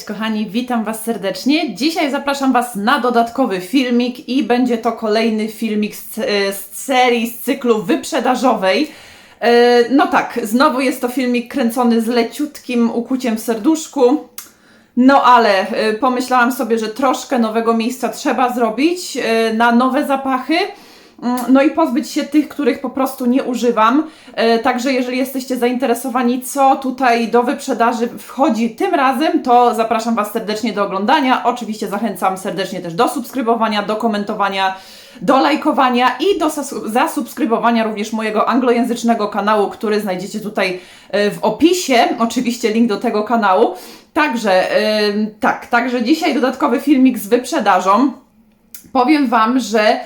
Cześć kochani, witam Was serdecznie. Dzisiaj zapraszam Was na dodatkowy filmik i będzie to kolejny filmik z, e, z serii, z cyklu wyprzedażowej. E, No tak, znowu jest to filmik kręcony z leciutkim ukuciem w serduszku. No ale e, pomyślałam sobie, że troszkę nowego miejsca trzeba zrobić na nowe zapachy. Mm, No i pozbyć się tych, których po prostu nie używam. E, Także jeżeli jesteście zainteresowani, co tutaj do wyprzedaży wchodzi tym razem, to zapraszam Was serdecznie do oglądania. Oczywiście zachęcam serdecznie też do subskrybowania, do komentowania, do lajkowania i do zas- zasubskrybowania również mojego anglojęzycznego kanału, który znajdziecie tutaj e, w opisie. Oczywiście link do tego kanału. Także, tak, także dzisiaj dodatkowy filmik z wyprzedażą. Powiem Wam, że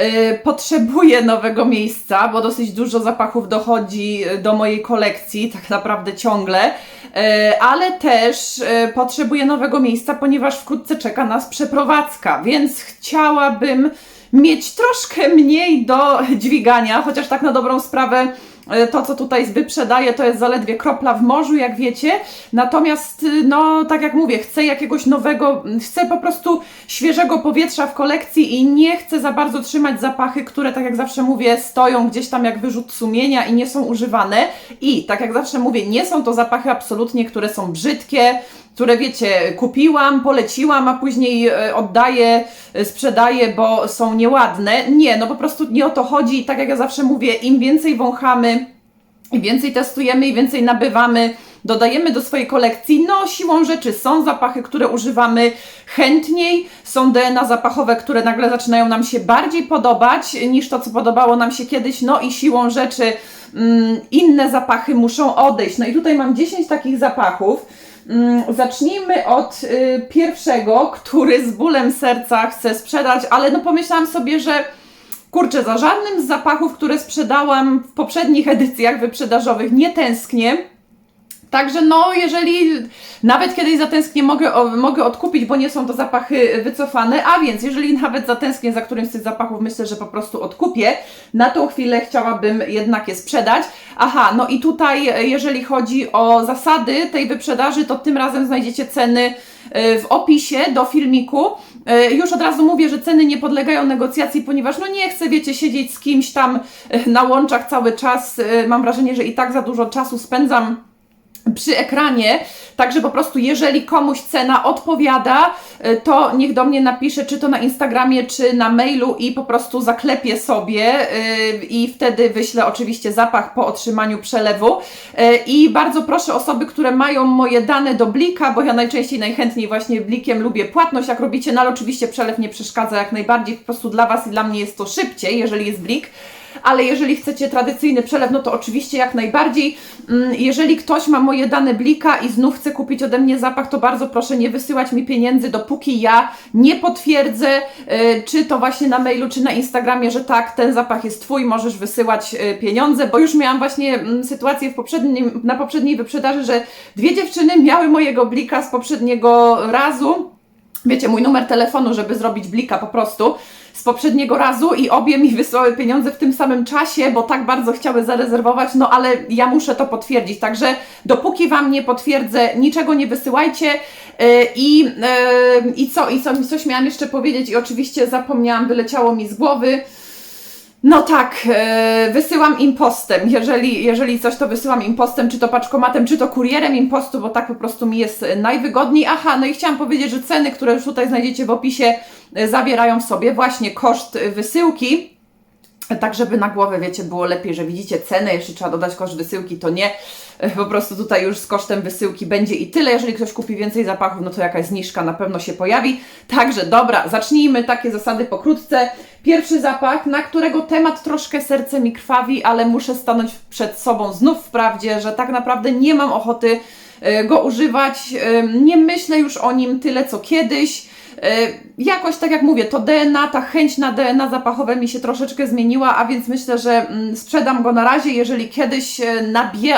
y, potrzebuję nowego miejsca, bo dosyć dużo zapachów dochodzi y, do mojej kolekcji, tak naprawdę ciągle, y, ale też potrzebuję nowego miejsca, ponieważ wkrótce czeka nas przeprowadzka, więc chciałabym mieć troszkę mniej do dźwigania, chociaż tak na dobrą sprawę y, to, co tutaj wyprzedaję, to jest zaledwie kropla w morzu, jak wiecie. Natomiast, y, no, tak jak mówię, chcę jakiegoś nowego, chcę po prostu świeżego powietrza w kolekcji i nie chcę za bardzo trzymać zapachy, które, tak jak zawsze mówię, stoją gdzieś tam jak wyrzut sumienia i nie są używane. I, tak jak zawsze mówię, nie są to zapachy absolutnie, które są brzydkie, które wiecie, kupiłam, poleciłam, a później e, oddaję, e, sprzedaję, bo są nieładne. Nie, no po prostu nie o to chodzi. I Tak jak ja zawsze mówię, im więcej wąchamy, im więcej testujemy i więcej nabywamy, dodajemy do swojej kolekcji. No, siłą rzeczy są zapachy, które używamy chętniej, są DNA zapachowe, które nagle zaczynają nam się bardziej podobać niż to, co podobało nam się kiedyś. No i siłą rzeczy mm, inne zapachy muszą odejść. No i tutaj mam 10 takich zapachów. Mm, Zacznijmy od y, pierwszego, który z bólem serca chcę sprzedać, ale no pomyślałam sobie, że kurczę, za żadnym z zapachów, które sprzedałam w poprzednich edycjach wyprzedażowych nie tęsknię. Także no, jeżeli nawet kiedyś zatęsknię, mogę, o, mogę odkupić, bo nie są to zapachy wycofane, a więc jeżeli nawet zatęsknię za którymś z tych zapachów, myślę, że po prostu odkupię. Na tą chwilę chciałabym jednak je sprzedać. Aha, no i tutaj, jeżeli chodzi o zasady tej wyprzedaży, to tym razem znajdziecie ceny e, w opisie do filmiku. E, Już od razu mówię, że ceny nie podlegają negocjacji, ponieważ no nie chcę, wiecie, siedzieć z kimś tam e, na łączach cały czas. Mam wrażenie, że i tak za dużo czasu spędzam przy ekranie, także po prostu jeżeli komuś cena odpowiada, y, to niech do mnie napisze, czy to na Instagramie, czy na mailu i po prostu zaklepię sobie y, i wtedy wyślę oczywiście zapach po otrzymaniu przelewu. Y, I bardzo proszę osoby, które mają moje dane do Blika, bo ja najczęściej, najchętniej właśnie Blikiem lubię płatność, jak robicie, no ale oczywiście przelew nie przeszkadza jak najbardziej, po prostu dla Was i dla mnie jest to szybciej, jeżeli jest Blik ale jeżeli chcecie tradycyjny przelew, no to oczywiście jak najbardziej. Mm, Jeżeli ktoś ma moje dane blika i znów chce kupić ode mnie zapach, to bardzo proszę nie wysyłać mi pieniędzy, dopóki ja nie potwierdzę, y, czy to właśnie na mailu, czy na Instagramie, że tak, ten zapach jest Twój, możesz wysyłać y, pieniądze, bo już miałam właśnie mm, sytuację w poprzednim, na poprzedniej wyprzedaży, że dwie dziewczyny miały mojego blika z poprzedniego razu, wiecie, mój numer telefonu, żeby zrobić blika po prostu z poprzedniego razu i obie mi wysłały pieniądze w tym samym czasie, bo tak bardzo chciały zarezerwować, no ale ja muszę to potwierdzić. Także dopóki Wam nie potwierdzę, niczego nie wysyłajcie. Yy, I, yy, i co, i co, coś miałam jeszcze powiedzieć i oczywiście zapomniałam, wyleciało mi z głowy. No tak, e, wysyłam impostem. Jeżeli, jeżeli coś, to wysyłam impostem, czy to paczkomatem, czy to kurierem impostu, bo tak po prostu mi jest e, najwygodniej. Aha, no i chciałam powiedzieć, że ceny, które już tutaj znajdziecie w opisie, e, zawierają w sobie właśnie koszt wysyłki. Tak, żeby na głowę, wiecie, było lepiej, że widzicie cenę, jeszcze trzeba dodać koszt wysyłki, to nie. Po prostu tutaj już z kosztem wysyłki będzie i tyle. Jeżeli ktoś kupi więcej zapachów, no to jakaś zniżka na pewno się pojawi. Także dobra, zacznijmy takie zasady pokrótce. Pierwszy zapach, na którego temat troszkę serce mi krwawi, ale muszę stanąć przed sobą znów wprawdzie, że tak naprawdę nie mam ochoty e, go używać. E, Nie myślę już o nim tyle co kiedyś. E, Jakoś tak jak mówię, to DNA, ta chęć na DNA zapachowe mi się troszeczkę zmieniła, a więc myślę, że mm, sprzedam go na razie. Jeżeli kiedyś e,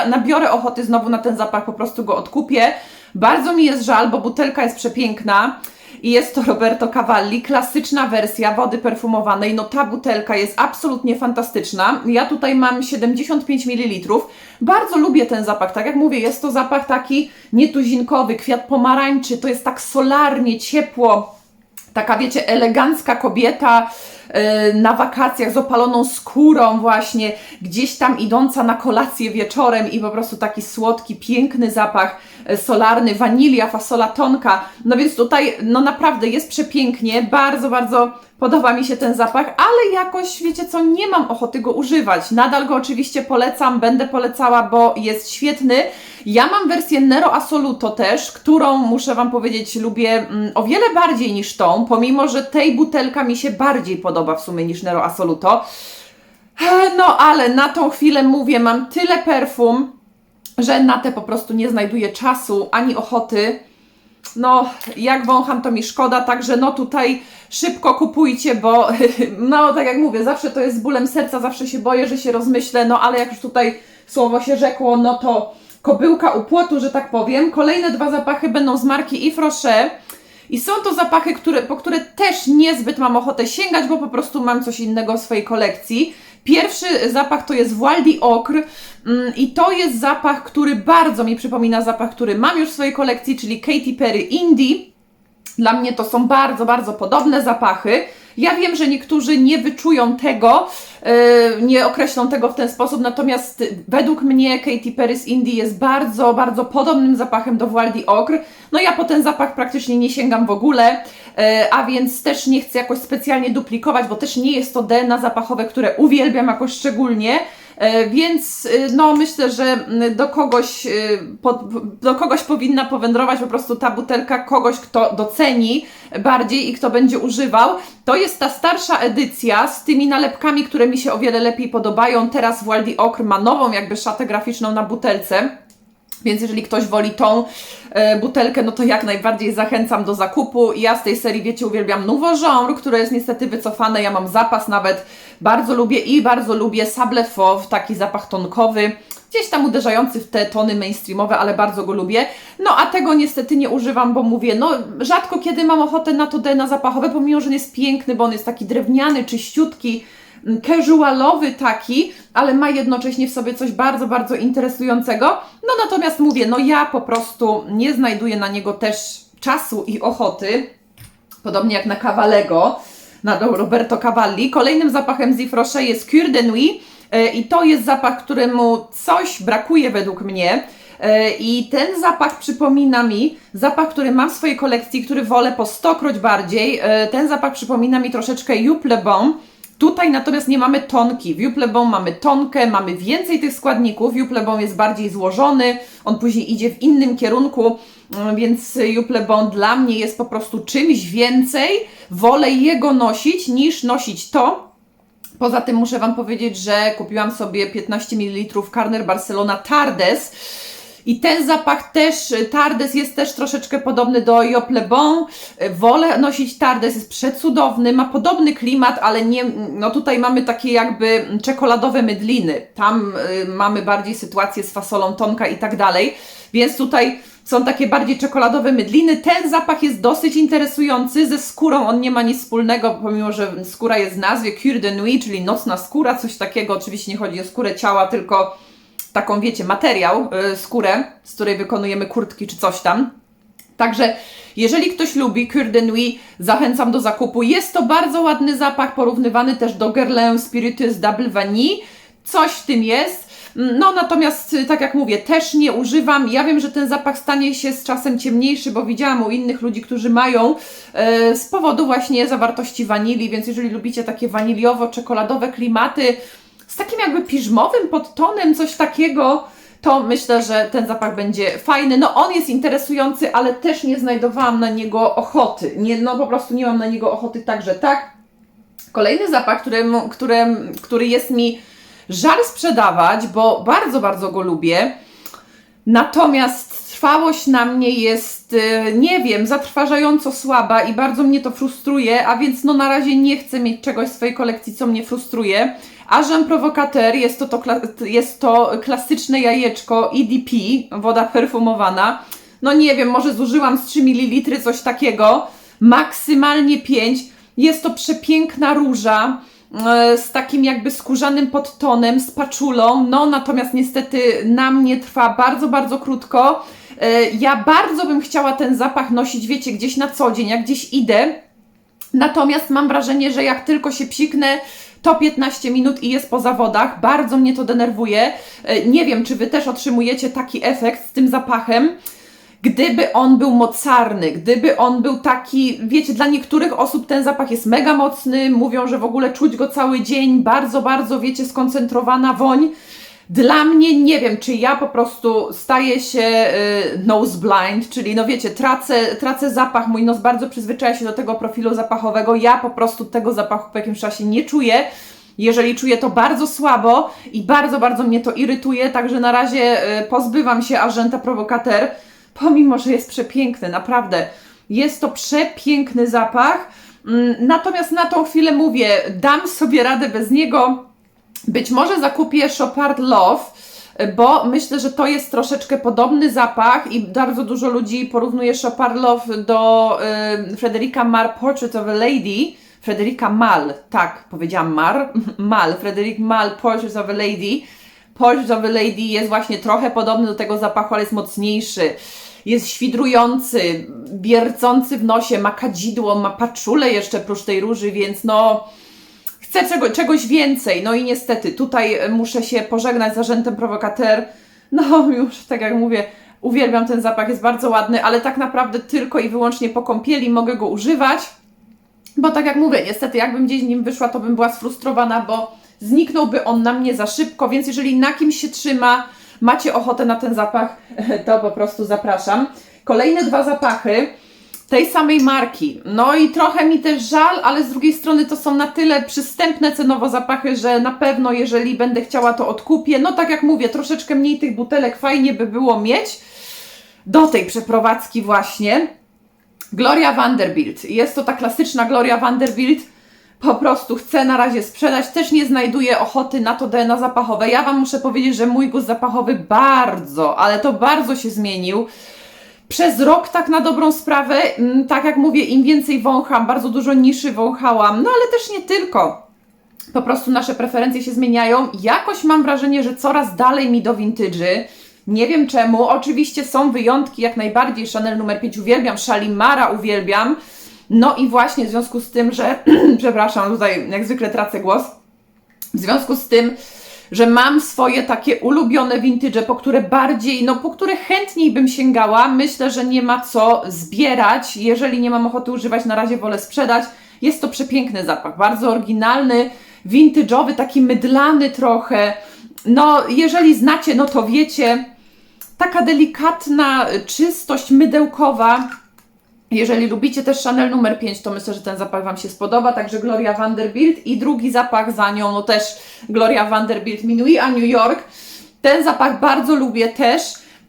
nabiorę ochoty znowu na ten zapach, po prostu go odkupię. Bardzo mi jest żal, bo butelka jest przepiękna. i jest to Roberto Cavalli, klasyczna wersja wody perfumowanej. No ta butelka jest absolutnie fantastyczna. Ja tutaj mam 75 ml. Bardzo lubię ten zapach, tak jak mówię, jest to zapach taki nietuzinkowy, kwiat pomarańczy, to jest tak solarnie, ciepło, taka wiecie, elegancka kobieta na wakacjach z opaloną skórą właśnie, gdzieś tam idąca na kolację wieczorem i po prostu taki słodki, piękny zapach yy, solarny, wanilia, fasola tonka, no więc tutaj no naprawdę jest przepięknie, bardzo, bardzo podoba mi się ten zapach, ale jakoś wiecie co, nie mam ochoty go używać, nadal go oczywiście polecam, będę polecała, bo jest świetny, ja mam wersję Nero Assoluto też, którą muszę Wam powiedzieć lubię mm, o wiele bardziej niż tą, pomimo, że tej butelka mi się bardziej podoba w sumie niż Nero Assoluto. E, No ale na tą chwilę mówię, mam tyle perfum, że na te po prostu nie znajduję czasu ani ochoty. No, jak wącham, to mi szkoda, także no tutaj szybko kupujcie, bo no tak jak mówię, zawsze to jest z bólem serca, zawsze się boję, że się rozmyślę, no ale jak już tutaj słowo się rzekło, no to kobyłka u płotu, że tak powiem. Kolejne dwa zapachy będą z marki Yves Rocher. I są to zapachy, które, po które też niezbyt mam ochotę sięgać, bo po prostu mam coś innego w swojej kolekcji. Pierwszy zapach to jest Waldi Ocre mm, i to jest zapach, który bardzo mi przypomina zapach, który mam już w swojej kolekcji, czyli Katy Perry Indie. Dla mnie to są bardzo, bardzo podobne zapachy. Ja wiem, że niektórzy nie wyczują tego, yy, nie określą tego w ten sposób, natomiast według mnie Katy Perry z Indie jest bardzo, bardzo podobnym zapachem do Waldi Ocre. No ja po ten zapach praktycznie nie sięgam w ogóle, yy, a więc też nie chcę jakoś specjalnie duplikować, bo też nie jest to DNA zapachowe, które uwielbiam jakoś szczególnie. E, Więc y, no myślę, że mm, do kogoś, y, do kogoś powinna powędrować po prostu ta butelka, kogoś kto doceni bardziej i kto będzie używał. To jest ta starsza edycja z tymi nalepkami, które mi się o wiele lepiej podobają. Teraz Waldi Ocre ma nową jakby szatę graficzną na butelce. Więc jeżeli ktoś woli tą e, butelkę, no to jak najbardziej zachęcam do zakupu. Ja z tej serii, wiecie, uwielbiam Nouveau które jest niestety wycofane. Ja mam zapas nawet, bardzo lubię i bardzo lubię Sable Fauve, taki zapach tonkowy, gdzieś tam uderzający w te tony mainstreamowe, ale bardzo go lubię. No a tego niestety nie używam, bo mówię, no rzadko kiedy mam ochotę na to DNA zapachowe, pomimo, że on jest piękny, bo on jest taki drewniany, czyściutki, casualowy taki, ale ma jednocześnie w sobie coś bardzo, bardzo interesującego. No natomiast mówię, no ja po prostu nie znajduję na niego też czasu i ochoty, podobnie jak na Cavalego, na Roberto Cavalli. Kolejnym zapachem z jest Cure de Nuit e, i to jest zapach, któremu coś brakuje według mnie. E, I ten zapach przypomina mi zapach, który mam w swojej kolekcji, który wolę po stokroć bardziej. E, Ten zapach przypomina mi troszeczkę Youp Le Bon. Tutaj natomiast nie mamy tonki. W Youp Le Bon mamy tonkę, mamy więcej tych składników. Youp Le Bon jest bardziej złożony, on później idzie w innym kierunku, mm, więc Youp Le Bon dla mnie jest po prostu czymś więcej. Wolę jego nosić niż nosić to. Poza tym muszę Wam powiedzieć, że kupiłam sobie 15 ml Carner Barcelona Tardes. I ten zapach też, Tardes jest też troszeczkę podobny do Yop Bon. Wolę nosić Tardes, jest przecudowny, ma podobny klimat, ale nie, no tutaj mamy takie jakby czekoladowe mydliny. Tam y, mamy bardziej sytuację z fasolą tonka i tak dalej. Więc tutaj są takie bardziej czekoladowe mydliny. Ten zapach jest dosyć interesujący. Ze skórą on nie ma nic wspólnego, pomimo że skóra jest w nazwie Cure de Nuit, czyli nocna skóra, coś takiego. Oczywiście nie chodzi o skórę ciała, tylko taką, wiecie, materiał, y, skórę, z której wykonujemy kurtki czy coś tam. Także jeżeli ktoś lubi Cure de Nuit, zachęcam do zakupu. Jest to bardzo ładny zapach, porównywany też do Guerlain Spiritus Double Vanille. Coś w tym jest. No natomiast, y, tak jak mówię, też nie używam. Ja wiem, że ten zapach stanie się z czasem ciemniejszy, bo widziałam u innych ludzi, którzy mają e, z powodu właśnie zawartości wanilii, więc jeżeli lubicie takie waniliowo-czekoladowe klimaty, z takim jakby piżmowym podtonem, coś takiego, to myślę, że ten zapach będzie fajny. No on jest interesujący, ale też nie znajdowałam na niego ochoty. Nie, no po prostu nie mam na niego ochoty także tak. Kolejny zapach, którym, którym, który jest mi żal sprzedawać, bo bardzo, bardzo go lubię. Natomiast trwałość na mnie jest, y, nie wiem, zatrważająco słaba i bardzo mnie to frustruje, a więc no na razie nie chcę mieć czegoś w swojej kolekcji, co mnie frustruje. Agent Provocateur jest to, to, jest to klasyczne jajeczko EDP, woda perfumowana. No nie wiem, może zużyłam z 3 ml coś takiego. maksymalnie 5. Jest to przepiękna róża e, z takim jakby skórzanym podtonem, z paczulą, no natomiast niestety na mnie trwa bardzo, bardzo krótko. E, Ja bardzo bym chciała ten zapach nosić, wiecie, gdzieś na co dzień, jak gdzieś idę, Natomiast mam wrażenie, że jak tylko się psiknę, to 15 minut i jest po zawodach. Bardzo mnie to denerwuje. E, Nie wiem, czy Wy też otrzymujecie taki efekt z tym zapachem. Gdyby on był mocarny, gdyby on był taki, wiecie, dla niektórych osób ten zapach jest mega mocny, mówią, że w ogóle czuć go cały dzień, bardzo, bardzo, wiecie, skoncentrowana woń. Dla mnie nie wiem, czy ja po prostu staję się y, nose blind, czyli no wiecie, tracę, tracę zapach, mój nos bardzo przyzwyczaja się do tego profilu zapachowego, ja po prostu tego zapachu po jakimś czasie nie czuję. Jeżeli czuję to bardzo słabo i bardzo, bardzo mnie to irytuje, także na razie y, pozbywam się Argenta Provocateur, pomimo, że jest przepiękny, naprawdę. Jest to przepiękny zapach, Mm, natomiast na tą chwilę mówię, dam sobie radę bez niego. Być może zakupię Chopard Love, bo myślę, że to jest troszeczkę podobny zapach i bardzo dużo ludzi porównuje Chopard Love do y, Frederica Mar Portrait of a Lady. Frederica Mal, tak, powiedziałam Mar, Mal, Frederic Mal Portrait of a Lady. Portrait of a Lady jest właśnie trochę podobny do tego zapachu, ale jest mocniejszy. Jest świdrujący, biercący w nosie, ma kadzidło, ma paczulę jeszcze prócz tej róży, więc no chcę czego, czegoś więcej. No i niestety tutaj muszę się pożegnać z agentem prowokateur. No już tak jak mówię, uwielbiam ten zapach, jest bardzo ładny, ale tak naprawdę tylko i wyłącznie po kąpieli mogę go używać. Bo tak jak mówię, niestety jakbym gdzieś nim wyszła, to bym była sfrustrowana, bo zniknąłby on na mnie za szybko, więc jeżeli na kimś się trzyma, macie ochotę na ten zapach, to po prostu zapraszam. Kolejne dwa zapachy tej samej marki. No i trochę mi też żal, ale z drugiej strony to są na tyle przystępne cenowo zapachy, że na pewno jeżeli będę chciała to odkupię. No tak jak mówię, troszeczkę mniej tych butelek fajnie by było mieć do tej przeprowadzki właśnie. Gloria Vanderbilt. Jest to ta klasyczna Gloria Vanderbilt. Po prostu chcę na razie sprzedać. Też nie znajduję ochoty na to DNA zapachowe. Ja Wam muszę powiedzieć, że mój gust zapachowy bardzo, ale to bardzo się zmienił. Przez rok tak na dobrą sprawę, mm, tak jak mówię, im więcej wącham, bardzo dużo niszy wąchałam, no ale też nie tylko. Po prostu nasze preferencje się zmieniają. Jakoś mam wrażenie, że coraz dalej mi do vintage'y. Nie wiem czemu. Oczywiście są wyjątki, jak najbardziej. Chanel numer 5 uwielbiam, Shalimara uwielbiam. No i właśnie w związku z tym, że, przepraszam, tutaj jak zwykle tracę głos. W związku z tym, że mam swoje takie ulubione vintage, po które bardziej, no po które chętniej bym sięgała, myślę, że nie ma co zbierać. Jeżeli nie mam ochoty używać, na razie wolę sprzedać. Jest to przepiękny zapach, bardzo oryginalny, vintage'owy, taki mydlany trochę. No, jeżeli znacie, no to wiecie. Taka delikatna czystość mydełkowa. Jeżeli lubicie też Chanel numer 5, to myślę, że ten zapach Wam się spodoba. Także Gloria Vanderbilt i drugi zapach za nią, no też Gloria Vanderbilt Minuit a New York. Ten zapach bardzo lubię też.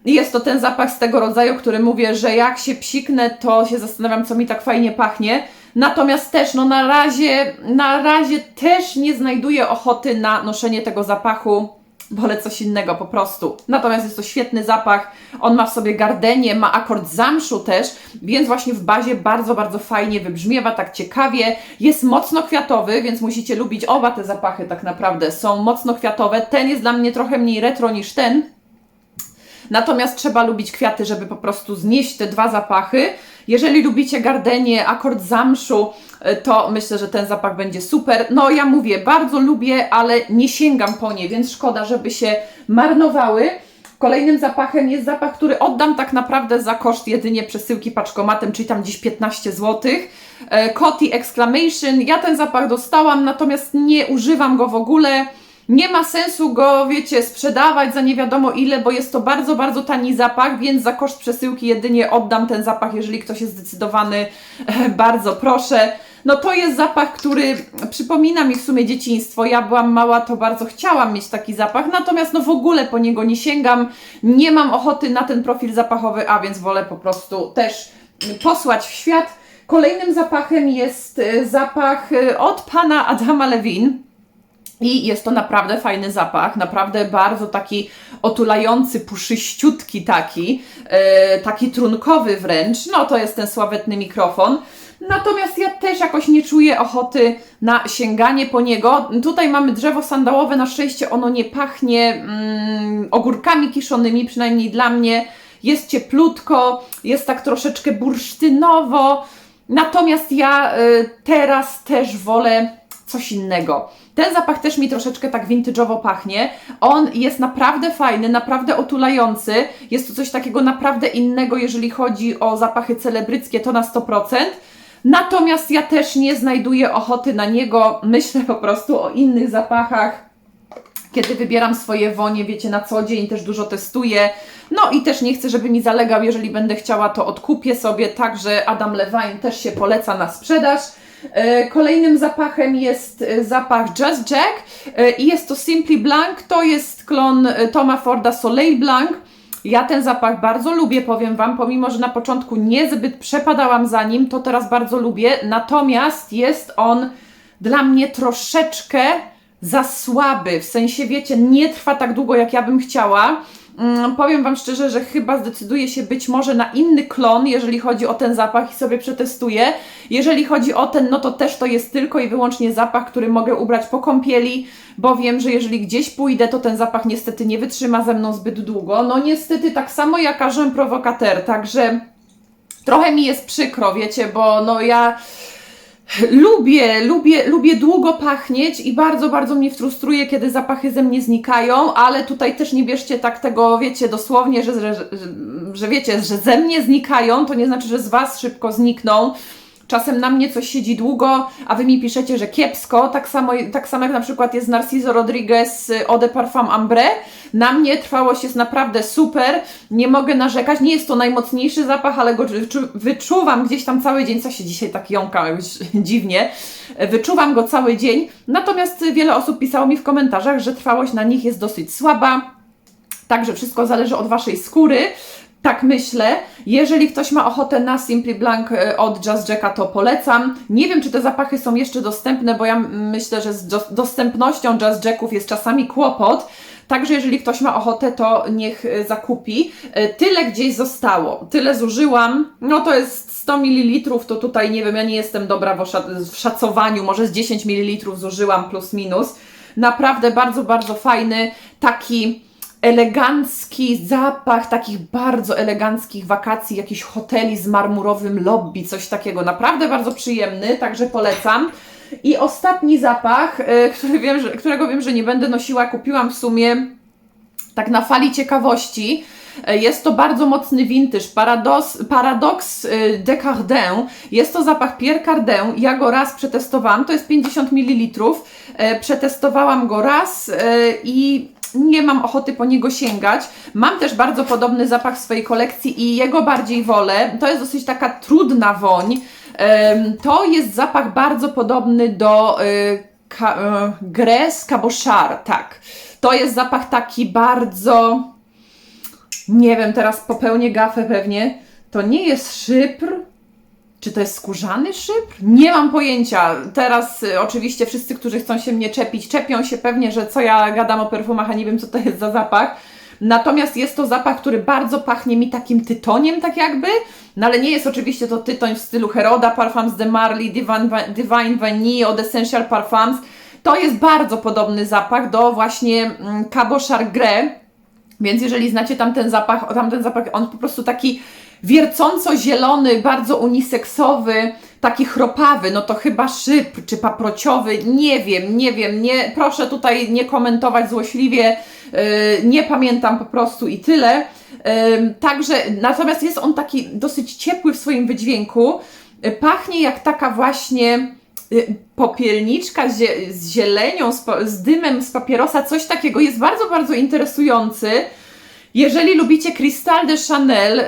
Jest to ten zapach z tego rodzaju, który mówię, że jak się psiknę, to się zastanawiam, co mi tak fajnie pachnie. Natomiast też, no na razie, na razie też nie znajduję ochoty na noszenie tego zapachu. Wolę coś innego po prostu. Natomiast jest to świetny zapach. On ma w sobie gardenię, ma akord zamszu też, więc właśnie w bazie bardzo, bardzo fajnie wybrzmiewa, tak ciekawie. Jest mocno kwiatowy, więc musicie lubić oba te zapachy tak naprawdę. Są mocno kwiatowe. Ten jest dla mnie trochę mniej retro niż ten, Natomiast trzeba lubić kwiaty, żeby po prostu znieść te dwa zapachy. Jeżeli lubicie gardenię, akord zamszu, y, to myślę, że ten zapach będzie super. No ja mówię, bardzo lubię, ale nie sięgam po nie, więc szkoda, żeby się marnowały. Kolejnym zapachem jest zapach, który oddam tak naprawdę za koszt jedynie przesyłki paczkomatem, czyli tam gdzieś 15 zł. Coty Exclamation. Ja ten zapach dostałam, natomiast nie używam go w ogóle. Nie ma sensu go, wiecie, sprzedawać za nie wiadomo ile, bo jest to bardzo, bardzo tani zapach, więc za koszt przesyłki jedynie oddam ten zapach, jeżeli ktoś jest zdecydowany. Bardzo proszę. No to jest zapach, który przypomina mi w sumie dzieciństwo. Ja byłam mała, to bardzo chciałam mieć taki zapach, natomiast no w ogóle po niego nie sięgam. Nie mam ochoty na ten profil zapachowy, a więc wolę po prostu też posłać w świat. Kolejnym zapachem jest e, zapach e, od pana Adama Levine. I jest to naprawdę fajny zapach, naprawdę bardzo taki otulający, puszyściutki taki, e, taki trunkowy wręcz. No to jest ten sławetny mikrofon. Natomiast ja też jakoś nie czuję ochoty na sięganie po niego. Tutaj mamy drzewo sandałowe, na szczęście ono nie pachnie mm, ogórkami kiszonymi, przynajmniej dla mnie. Jest cieplutko, jest tak troszeczkę bursztynowo. Natomiast ja y, teraz też wolę coś innego. Ten zapach też mi troszeczkę tak vintage'owo pachnie. On jest naprawdę fajny, naprawdę otulający. Jest to coś takiego naprawdę innego, jeżeli chodzi o zapachy celebryckie, to na 100%. Natomiast ja też nie znajduję ochoty na niego. Myślę po prostu o innych zapachach. Kiedy wybieram swoje wonie, wiecie, na co dzień też dużo testuję. No i też nie chcę, żeby mi zalegał. Jeżeli będę chciała, to odkupię sobie. Także Adam Levine też się poleca na sprzedaż. E, Kolejnym zapachem jest e, zapach Just Jack e, i jest to Simply Blanc. To jest klon Toma Forda Soleil Blanc. Ja ten zapach bardzo lubię, powiem Wam, pomimo że na początku niezbyt przepadałam za nim, to teraz bardzo lubię. Natomiast jest on dla mnie troszeczkę za słaby. W sensie, wiecie, nie trwa tak długo, jak ja bym chciała. Mm, powiem Wam szczerze, że chyba zdecyduję się być może na inny klon, jeżeli chodzi o ten zapach i sobie przetestuję. Jeżeli chodzi o ten, no to też to jest tylko i wyłącznie zapach, który mogę ubrać po kąpieli, bo wiem, że jeżeli gdzieś pójdę, to ten zapach niestety nie wytrzyma ze mną zbyt długo. No niestety tak samo jak Agent Provocateur, także trochę mi jest przykro, wiecie, bo no ja lubię, lubię, lubię długo pachnieć i bardzo, bardzo mnie frustruje, kiedy zapachy ze mnie znikają, ale tutaj też nie bierzcie tak tego, wiecie, dosłownie, że, że, że, że wiecie, że ze mnie znikają, to nie znaczy, że z Was szybko znikną. Czasem na mnie coś siedzi długo, a wy mi piszecie, że kiepsko. Tak samo, tak samo jak na przykład jest Narciso Rodriguez Eau de Parfum Ambre. Na mnie trwałość jest naprawdę super. Nie mogę narzekać. Nie jest to najmocniejszy zapach, ale go wyczu- wyczuwam gdzieś tam cały dzień. Co się dzisiaj tak jąka już dziwnie. Wyczuwam go cały dzień. Natomiast wiele osób pisało mi w komentarzach, że trwałość na nich jest dosyć słaba. Także wszystko zależy od Waszej skóry. Tak myślę. Jeżeli ktoś ma ochotę na Simply Blanc e, od Just Jacka, to polecam. Nie wiem, czy te zapachy są jeszcze dostępne, bo ja myślę, że z do- dostępnością Just Jacków jest czasami kłopot. Także jeżeli ktoś ma ochotę, to niech e, zakupi. E, Tyle gdzieś zostało. Tyle zużyłam. No to jest 100 ml, to tutaj nie wiem, ja nie jestem dobra w szacowaniu. Może z 10 ml zużyłam plus minus. Naprawdę bardzo, bardzo fajny. Taki elegancki zapach takich bardzo eleganckich wakacji, jakichś hoteli z marmurowym lobby, coś takiego. Naprawdę bardzo przyjemny, także polecam. I ostatni zapach, e, który wiem, że, którego wiem, że nie będę nosiła, kupiłam w sumie tak na fali ciekawości. E, Jest to bardzo mocny vintage, Paradox, de Cardin. Jest to zapach Pierre Cardin. Ja go raz przetestowałam, to jest 50 ml. E, Przetestowałam go raz i nie mam ochoty po niego sięgać. Mam też bardzo podobny zapach w swojej kolekcji i jego bardziej wolę. To jest dosyć taka trudna woń. To jest zapach bardzo podobny do y, y, Grès Cabochard, tak. To jest zapach taki bardzo nie wiem, teraz popełnię gafę pewnie. To nie jest szypr. Czy to jest skórzany szypr? Nie mam pojęcia. Teraz y, oczywiście wszyscy, którzy chcą się mnie czepić, czepią się pewnie, że co ja gadam o perfumach, a nie wiem co to jest za zapach. Natomiast jest to zapach, który bardzo pachnie mi takim tytoniem, tak jakby. No ale nie jest oczywiście to tytoń w stylu Heroda Parfums de Marly, Divine, Va- Divine Vanille Essential Parfums. To jest bardzo podobny zapach do właśnie mm, Grès. Więc jeżeli znacie tamten zapach, tamten zapach, on po prostu taki wiercąco-zielony, bardzo uniseksowy, taki chropawy, no to chyba szyb czy paprociowy, nie wiem, nie wiem, nie, proszę tutaj nie komentować złośliwie, yy, nie pamiętam po prostu i tyle. Yy, także, natomiast jest on taki dosyć ciepły w swoim wydźwięku, yy, pachnie jak taka właśnie y, popielniczka z, zie- z zielenią, z dymem z papierosa, coś takiego jest bardzo, bardzo interesujący. Jeżeli lubicie Cristal de Chanel,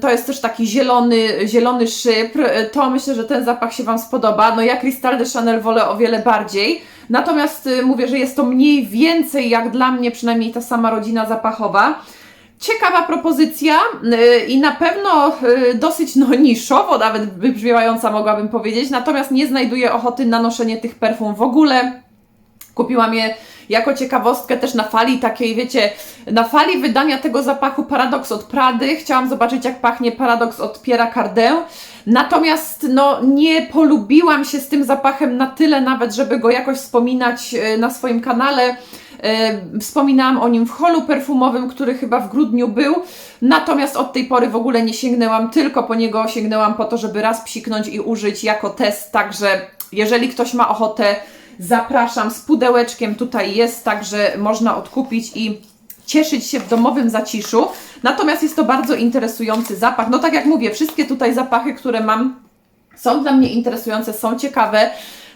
to jest też taki zielony, zielony szypr, y, to myślę, że ten zapach się Wam spodoba. No ja Cristal de Chanel wolę o wiele bardziej. Natomiast y, mówię, że jest to mniej więcej jak dla mnie przynajmniej ta sama rodzina zapachowa. Ciekawa propozycja y, i na pewno dosyć no, niszowo nawet wybrzmiewająca mogłabym powiedzieć, natomiast nie znajduję ochoty na noszenie tych perfum w ogóle. Kupiłam je jako ciekawostkę też na fali takiej, wiecie, na fali wydania tego zapachu Paradox od Prady. Chciałam zobaczyć, jak pachnie Paradox od Pierre Cardin. Natomiast no, nie polubiłam się z tym zapachem na tyle nawet, żeby go jakoś wspominać e, na swoim kanale. E, Wspominałam o nim w holu perfumowym, który chyba w grudniu był. Natomiast od tej pory w ogóle nie sięgnęłam, tylko po niego sięgnęłam po to, żeby raz psiknąć i użyć jako test. Także jeżeli ktoś ma ochotę, zapraszam z pudełeczkiem. Tutaj jest, także można odkupić i cieszyć się w domowym zaciszu. Natomiast jest to bardzo interesujący zapach. No tak jak mówię, wszystkie tutaj zapachy, które mam, są dla mnie interesujące, są ciekawe.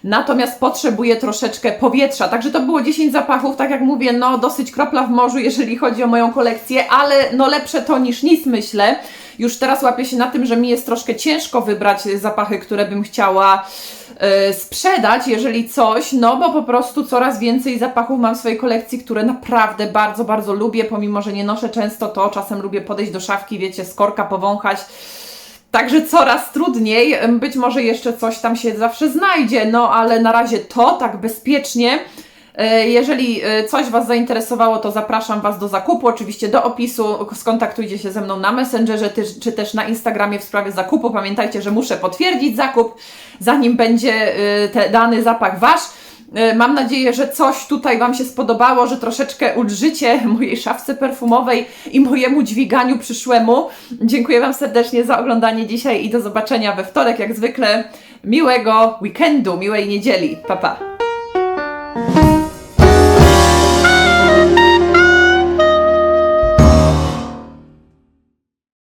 Natomiast potrzebuję troszeczkę powietrza. Także to było 10 zapachów, tak jak mówię, no dosyć kropla w morzu, jeżeli chodzi o moją kolekcję, ale no lepsze to niż nic, myślę. Już teraz łapię się na tym, że mi jest troszkę ciężko wybrać zapachy, które bym chciała e, sprzedać, jeżeli coś, no bo po prostu coraz więcej zapachów mam w swojej kolekcji, które naprawdę bardzo, bardzo lubię, pomimo, że nie noszę często to, czasem lubię podejść do szafki, wiecie, z korka powąchać. Także coraz trudniej. Być może jeszcze coś tam się zawsze znajdzie, no ale na razie to tak bezpiecznie. E, Jeżeli e, coś Was zainteresowało, to zapraszam Was do zakupu, oczywiście do opisu. Skontaktujcie się ze mną na Messengerze czy też na Instagramie w sprawie zakupu. Pamiętajcie, że muszę potwierdzić zakup, zanim będzie e, te dany zapach Wasz. E, Mam nadzieję, że coś tutaj Wam się spodobało, że troszeczkę ulżycie mojej szafce perfumowej i mojemu dźwiganiu przyszłemu. Dziękuję Wam serdecznie za oglądanie dzisiaj i do zobaczenia we wtorek, jak zwykle. Miłego weekendu, miłej niedzieli. Pa, pa.